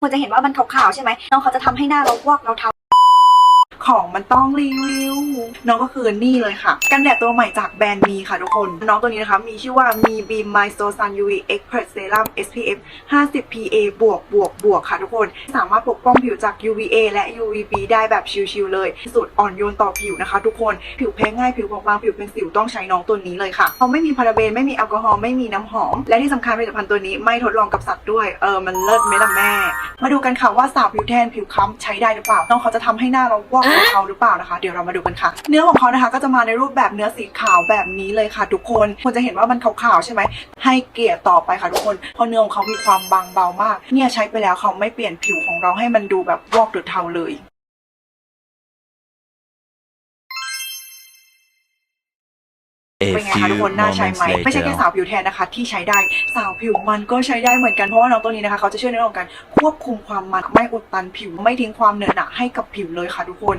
ควรจะเห็นว่ามันขาวๆใช่ไหมน้องเขาจะทำให้หน้าเราวอกเราเทาของมันต้องรีวิว น้องก็คือนี่เลยค่ะ กันแดดตัวใหม่จากแบรนด์มีค่ะทุกคน น้องตัวนี้นะคะ มีชื่อว่ามี Beam My So Sun UV Express Serum SPF 50 PA บวกบวกบวกค่ะทุกคน สามารถปกป้องผิวจาก UVA และ UVB ได้แบบชิลๆเลยสุดอ่อนโยนต่อผิวนะคะ ทุกคนผิวแพ้ง่ายผิวบอบบางผิวเป็นสิวต้องใช้น้องตัวนี้เลยค่ะเขาไม่มีพาราเบนไม่มีแอลกอฮอล์ไม่มีน้ำหอม และที่สำคัญผลิตภัณฑ์ตัวนี้ไม่ทดลองกับสัตว์ด้วยเออมันเลิศไหมล่ะแม่ มาดูกันค่ะว่าสาวผิวแทนผิวค้ำใช้ได้หรือเปล่าน้องเขาจะทำให้หน้าเราวอกเขาหรือเปล่านะคะ เดี๋ยวเรามาดูกันค่ะเนื้อของเขานะคะก็จะมาในรูปแบบเนื้อสีขาวแบบนี้เลยค่ะ ทุกคนคุณจะเห็นว่ามันขาวๆใช่ไหมให้เกลี่ยต่อไปค่ะทุกคนเพราะเนื้อของเขามีความบางเบามาก เนี่ยใช้ไปแล้วเขาไม่เปลี่ยนผิวของเราให้มันดูแบบวอกหรือเทาเลย A เป็นไงคะทุก few คนน่าใช้ไหม moments ไม่ใช่แค่ later. สาวผิวแทนนะคะ ที่ใช้ได้สาวผิวมันก็ใช้ได้เหมือนกันเพราะว่าน้องตัวนี้นะคะเขาจะช่วยในเรื่องของการควบคุมความมันไม่อุดตันผิวไม่ทิ้งความเหนอะหนะให้กับผิวเลยค่ะทุกคน